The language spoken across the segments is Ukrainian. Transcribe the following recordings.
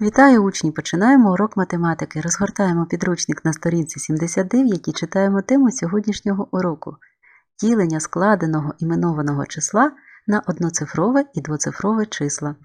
Вітаю учні! Починаємо урок математики. Розгортаємо підручник на сторінці 79 і читаємо тему сьогоднішнього уроку ділення складеного іменованого числа на одноцифрове і двоцифрове числа.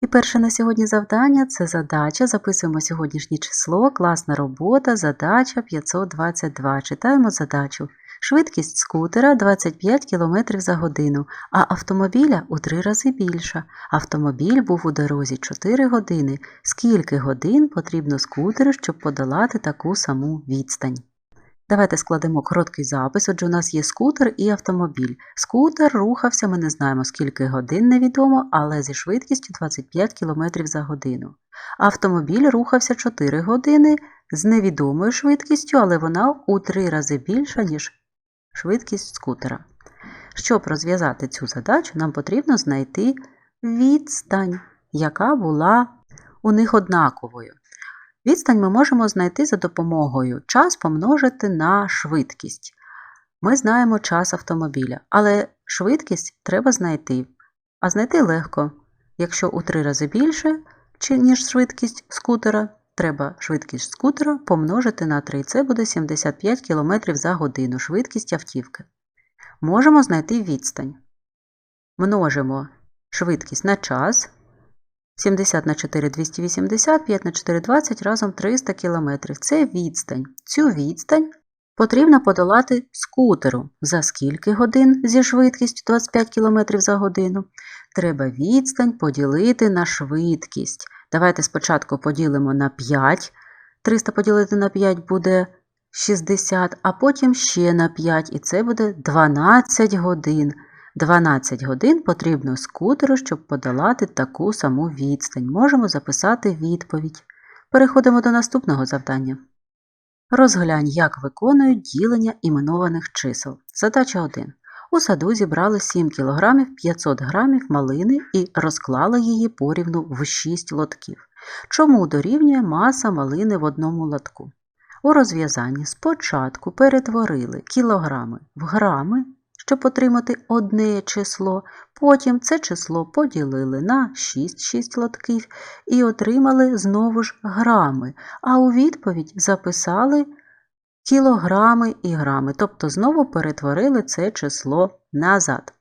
І перше на сьогодні завдання це задача. Записуємо сьогоднішнє число, класна робота, задача 522. Читаємо задачу. Швидкість скутера 25 км за годину, а автомобіля у 3 рази більша. Автомобіль був у дорозі 4 години. Скільки годин потрібно скутеру, щоб подолати таку саму відстань? Давайте складемо короткий запис. Отже, у нас є скутер і автомобіль. Скутер рухався, ми не знаємо скільки годин невідомо, але зі швидкістю 25 км за годину. Автомобіль рухався 4 години з невідомою швидкістю, але вона у 3 рази більша, ніж швидкість скутера. Щоб розв'язати цю задачу, нам потрібно знайти відстань, яка була у них однаковою. Відстань ми можемо знайти за допомогою час помножити на швидкість. Ми знаємо час автомобіля, але швидкість треба знайти. А знайти легко. Якщо у три рази більше, ніж швидкість скутера, треба швидкість скутера помножити на 3. Це буде 75 км за годину швидкість автівки. Можемо знайти відстань. Множимо швидкість на час. 70 на 4 280, 5 на 4 20, разом 300 км. Це відстань. Цю відстань потрібно подолати скутеру. За скільки годин зі швидкістю 25 км за годину. Треба відстань поділити на швидкість. Давайте спочатку поділимо на 5. 300 поділити на 5 буде 60, а потім ще на 5, і це буде 12 годин. 12 годин потрібно скутеру, щоб подолати таку саму відстань. Можемо записати відповідь. Переходимо до наступного завдання. Розглянь, як виконують ділення іменованих чисел. Задача 1. У саду зібрали 7 кг 500 г малини і розклали її порівну в 6 лотків. Чому дорівнює маса малини в одному лотку? У розв'язанні спочатку перетворили кілограми в грами, щоб отримати одне число, потім це число поділили на 6 6 лотків і отримали знову ж грами, а у відповідь записали кілограми і грами, тобто знову перетворили це число назад.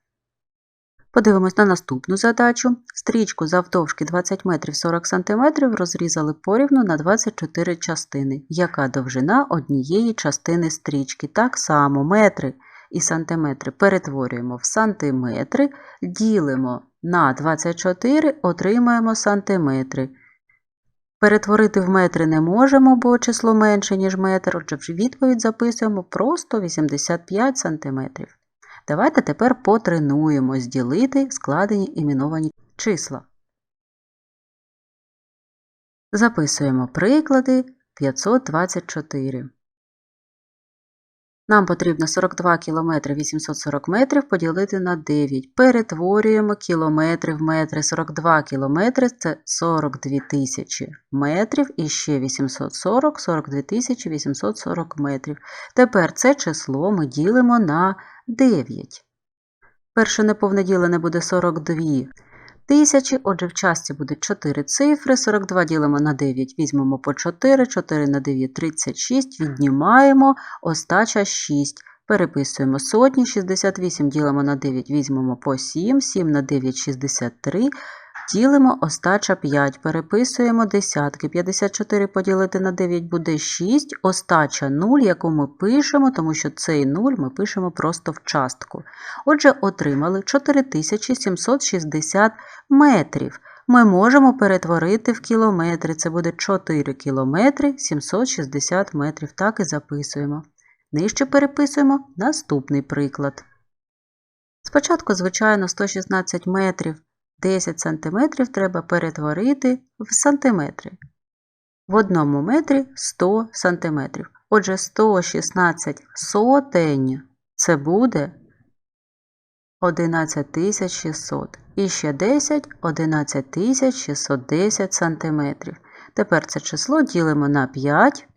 Подивимось на наступну задачу. Стрічку завдовжки 20 метрів 40 см розрізали порівну на 24 частини. Яка довжина однієї частини стрічки? Так само метри і сантиметри перетворюємо в сантиметри, ділимо на 24, отримаємо сантиметри. Перетворити в метри не можемо, бо число менше, ніж метр, отже, в відповідь записуємо просто 85 см. Давайте тепер потренуємось ділити складені іменовані числа. Записуємо приклади 524. Нам потрібно 42 км 840 метрів поділити на 9. Перетворюємо кілометри в метри. 42 км це 42 тисячі метрів і ще 840 42 тисячі 840 метрів. Тепер це число ми ділимо на 9. Перше неповне ділене буде 42 тисячі, отже, в часті буде 4 цифри. 42 ділимо на 9, візьмемо по 4, 4 на 9 36, віднімаємо остача 6. Переписуємо сотні, 68 ділимо на 9, візьмемо по 7, 7 на 9 63. Ділимо остача 5, переписуємо десятки. 54 поділити на 9 буде 6, остача 0, яку ми пишемо, тому що цей 0 ми пишемо просто в частку. Отже, отримали 4760 метрів. Ми можемо перетворити в кілометри. Це буде 4 кілометри 760 метрів. Так і записуємо. Нижче переписуємо наступний приклад. Спочатку, звичайно, 116 метрів 10 см треба перетворити в сантиметри. В одному метрі 100 см. Отже, 116 сотень це буде 11600. І ще 10 11610 см. Тепер це число ділимо на 5.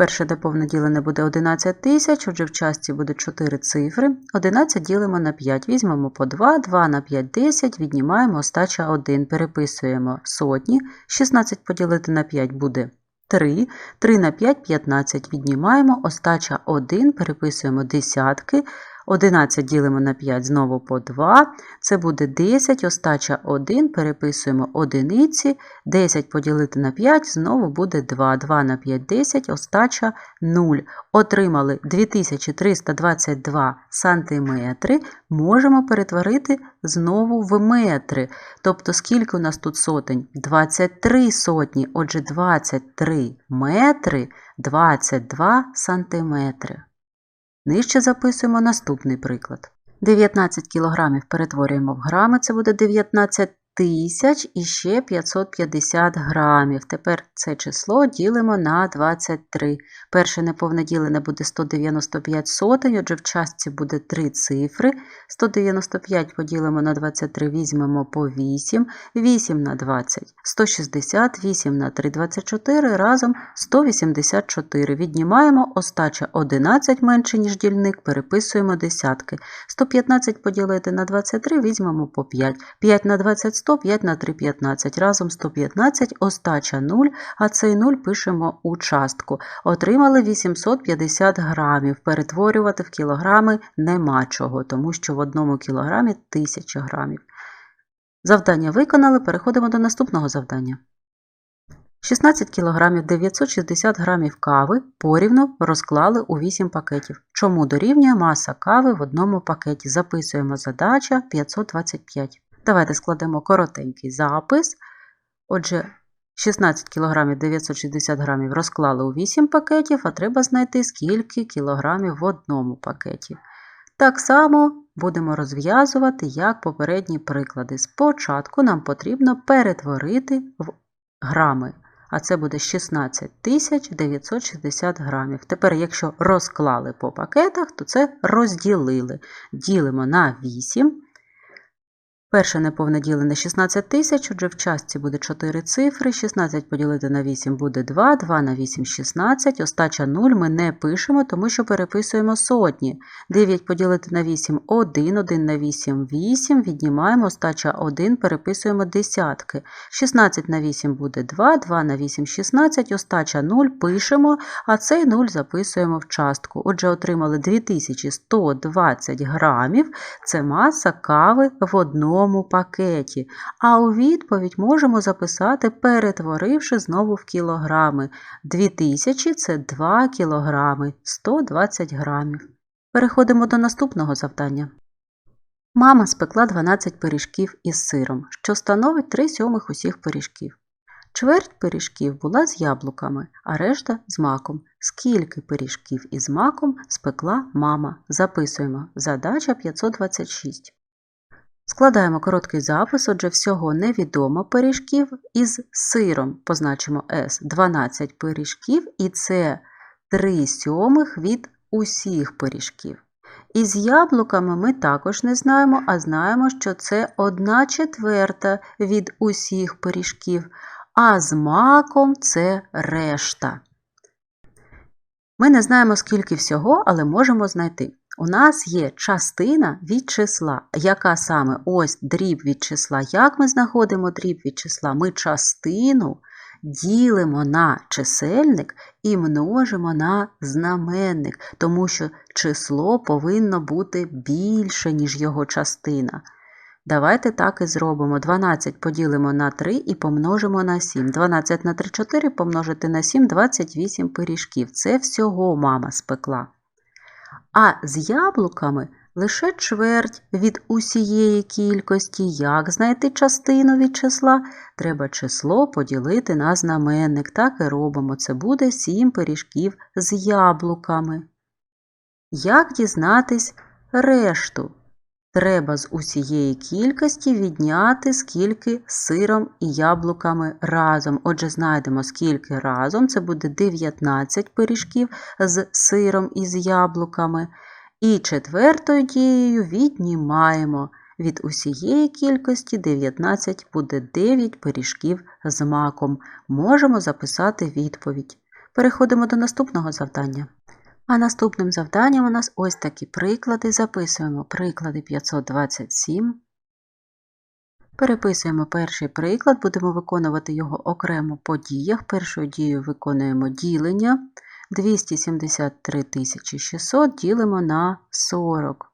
Перше неповне ділене буде 11 тисяч, отже в частці буде 4 цифри. 11 ділимо на 5, візьмемо по 2, 2 на 5 – 10, віднімаємо остача 1, переписуємо сотні, 16 поділити на 5 буде 3, 3 на 5 – 15, віднімаємо остача 1, переписуємо десятки, 11 ділимо на 5, знову по 2, це буде 10, остача 1, переписуємо одиниці, 10 поділити на 5, знову буде 2, 2 на 5 – 10, остача 0. Отримали 2322 сантиметри, можемо перетворити знову в метри. Тобто скільки у нас тут сотень? 23 сотні, отже 23 метри, 22 сантиметри. Нижче записуємо наступний приклад. 19 кг перетворюємо в грами, це буде 19 тисяч і ще 550 грамів. Тепер це число ділимо на 23. Перше неповне ділене буде 195 сотень, отже в частці буде 3 цифри. 195 поділимо на 23, візьмемо по 8, 8 на 20, 160, 8 на 3, 24, разом 184. Віднімаємо остача 11 менше, ніж дільник, переписуємо десятки. 115 поділити на 23, візьмемо по 5. 5 на 20 – 100, 5 на 3 – 15. Разом 115, остача 0, а цей 0 пишемо у частку. Отримали 850 грамів. Перетворювати в кілограми нема чого, тому що в одному кілограмі 1000 грамів. Завдання виконали, переходимо до наступного завдання. 16 кг 960 грамів кави порівну розклали у 8 пакетів. Чому дорівнює маса кави в одному пакеті? Записуємо задача 525. Давайте складемо коротенький запис. Отже, 16 кг 960 грамів розклали у 8 пакетів, а треба знайти, скільки кілограмів в одному пакеті. Так само будемо розв'язувати, як попередні приклади. Спочатку нам потрібно перетворити в грами, а це буде 16 960 грамів. Тепер, якщо розклали по пакетах, то це розділили. Ділимо на 8. Перше неповне ділене 16 тисяч, отже в частці буде 4 цифри, 16 поділити на 8 буде 2, 2 на 8 – 16, остача 0 ми не пишемо, тому що переписуємо сотні. 9 поділити на 8 – 1, 1 на 8 – 8, віднімаємо остача 1, переписуємо десятки. 16 на 8 буде 2, 2 на 8 – 16, остача 0 пишемо, а цей 0 записуємо в частку. Отже, отримали 2120 грамів, це маса кави в одному пакеті, а у відповідь можемо записати, перетворивши знову в кілограми. 2000 – це 2 кілограми, 120 грамів. Переходимо до наступного завдання. Мама спекла 12 пиріжків із сиром, що становить 3 сьомих усіх пиріжків. Чверть пиріжків була з яблуками, а решта з маком. Скільки пиріжків із маком спекла мама? Записуємо. Задача 526. Складаємо короткий запис, отже, всього невідомо пиріжків із сиром, позначимо S, 12 пиріжків, і це 3 сьомих від усіх пиріжків. Із яблуками ми також не знаємо, а знаємо, що це 1 четверта від усіх пиріжків, а з маком це решта. Ми не знаємо, скільки всього, але можемо знайти. У нас є частина від числа, яка саме ось дріб від числа. Як ми знаходимо дріб від числа? Ми частину ділимо на чисельник і множимо на знаменник, тому що число повинно бути більше, ніж його частина. Давайте так і зробимо. 12 поділимо на 3 і помножимо на 7. 12 на 3 – 4 помножити на 7 – 28 пиріжків. Це всього мама спекла. А з яблуками лише чверть від усієї кількості. Як знайти частину від числа? Треба число поділити на знаменник. Так і робимо. Це буде 7 пиріжків з яблуками. Як дізнатись решту? Треба з усієї кількості відняти скільки з сиром і яблуками разом. Отже, знайдемо, скільки разом. Це буде 19 пиріжків з сиром і з яблуками. І четвертою дією віднімаємо. Від усієї кількості 19 буде 9 пиріжків з маком. Можемо записати відповідь. Переходимо до наступного завдання. А наступним завданням у нас ось такі приклади. Записуємо приклади 527. Переписуємо перший приклад, будемо виконувати його окремо по діях. Першою дією виконуємо ділення. 273 600 ділимо на 40.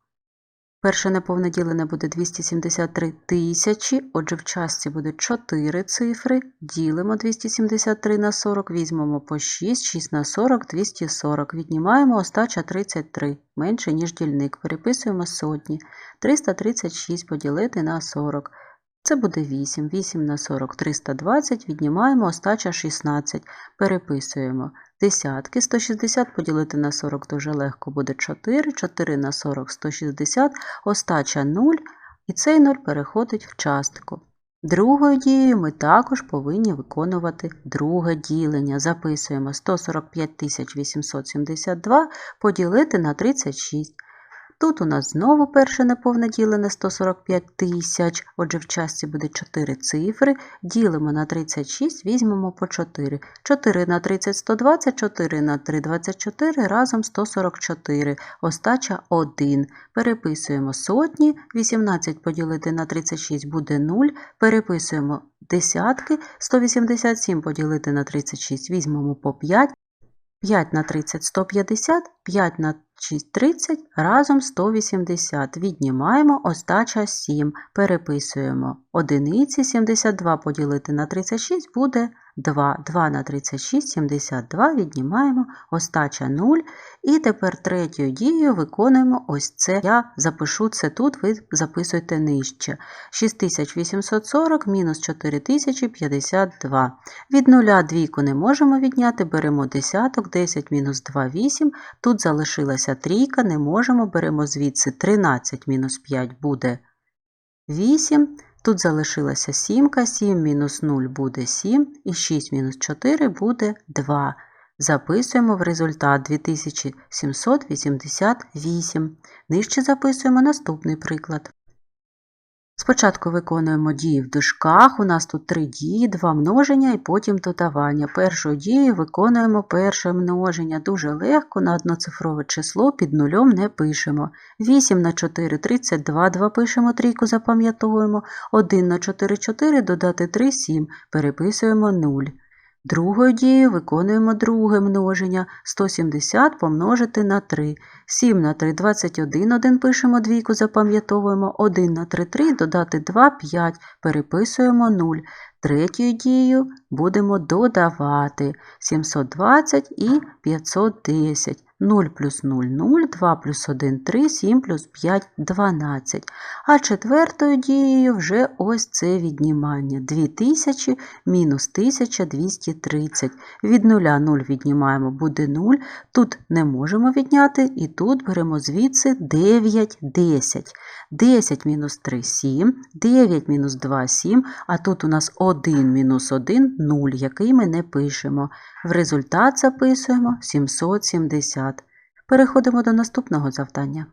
Перше неповне ділене буде 273 тисячі, отже, в частці буде 4 цифри. Ділимо 273 на 40, візьмемо по 6, 6 на 40, 240. Віднімаємо остача 33, менше, ніж дільник. Переписуємо сотні. 336 поділити на 40. Це буде 8. 8 на 40 320, віднімаємо остача 16. Переписуємо десятки. 160 поділити на 40 дуже легко буде 4. 4 на 40 160, остача 0, і цей 0 переходить в частку. Другою дією ми також повинні виконувати друге ділення. Записуємо 145 872 поділити на 36. Тут у нас знову перше неповне ділене 145 тисяч, отже, в частці буде 4 цифри. Ділимо на 36, візьмемо по 4. 4 на 30 120, 4 на 3 24, разом 144. Остача 1. Переписуємо сотні, 18 поділити на 36 буде 0. Переписуємо десятки, 187 поділити на 36, візьмемо по 5. 5 на 30 150, 5 на 6 30, разом 180. Віднімаємо остача 7. Переписуємо одиниці 72 поділити на 36 буде 2. 2 на 36, 72. Віднімаємо остача 0. І тепер третьою дією виконуємо ось це. Я запишу це тут, ви записуйте нижче. 6840 мінус 4052. Від нуля двійку не можемо відняти, беремо десяток, 10 мінус 2 8. Тут залишилася трійка, не можемо, беремо звідси 13 мінус 5 буде 8. Тут залишилася сімка, 7 мінус 0 буде 7, і 6 мінус 4 буде 2. Записуємо в результат 2788. Нижче записуємо наступний приклад. Спочатку виконуємо дії в дужках. У нас тут три дії, два множення і потім додавання. Першу дією виконуємо перше множення. Дуже легко на одноцифрове число під нулем не пишемо. 8 на 4 32, 2 пишемо, трійку запам'ятовуємо. 1 на 4 4 додати 3 7, переписуємо 0. Другою дією виконуємо друге множення 170 помножити на 3. 7 на 3 21, 1 пишемо двійку, запам'ятовуємо 1 на 3 3, додати 2 5, переписуємо 0. Третьою дією будемо додавати 720 і 510. 0 плюс 0 0, 2 плюс 1 3, 7 плюс 5 12. А четвертою дією вже ось це віднімання. 2000 мінус 1230. Від 0 0 віднімаємо, буде 0. Тут не можемо відняти, і тут беремо звідси 9 10. 10 мінус 3 7, 9 мінус 2 7, а тут у нас 1 мінус 1 0, який ми не пишемо. В результат записуємо 770. Переходимо до наступного завдання.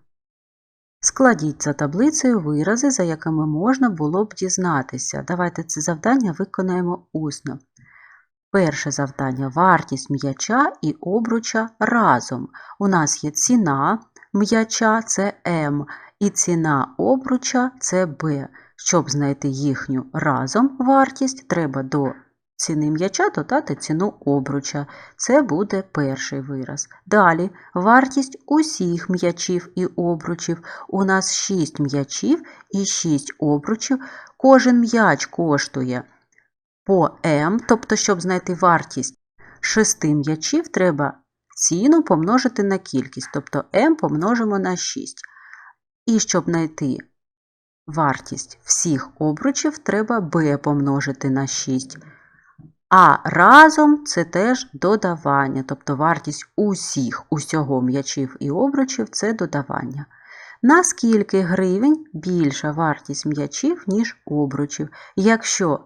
Складіть за таблицею вирази, за якими можна було б дізнатися. Давайте це завдання виконаємо усно. Перше завдання вартість м'яча і обруча разом. У нас є ціна м'яча це М, і ціна обруча це Б. Щоб знайти їхню разом вартість, треба до ціни м'яча додати ціну обруча. Це буде перший вираз. Далі вартість усіх м'ячів і обручів. У нас 6 м'ячів і 6 обручів. Кожен м'яч коштує по М, тобто, щоб знайти вартість 6 м'ячів, треба ціну помножити на кількість, тобто М помножимо на 6. І щоб знайти вартість всіх обручів, треба b помножити на 6. А разом це теж додавання, тобто вартість усіх, усього м'ячів і обручів це додавання. Наскільки гривень більша вартість м'ячів, ніж обручів? Якщо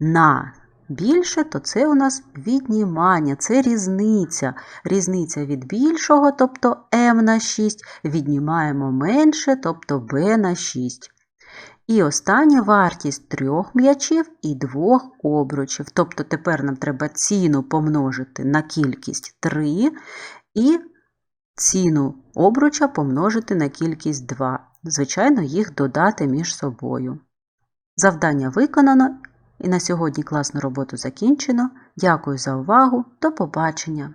на більше, то це у нас віднімання, це різниця. Різниця від більшого, тобто m на 6, віднімаємо менше, тобто b на 6. І остання вартість трьох м'ячів і двох обручів. Тобто тепер нам треба ціну помножити на кількість 3 і ціну обруча помножити на кількість 2. Звичайно, їх додати між собою. Завдання виконано, і на сьогодні класну роботу закінчено. Дякую за увагу. До побачення!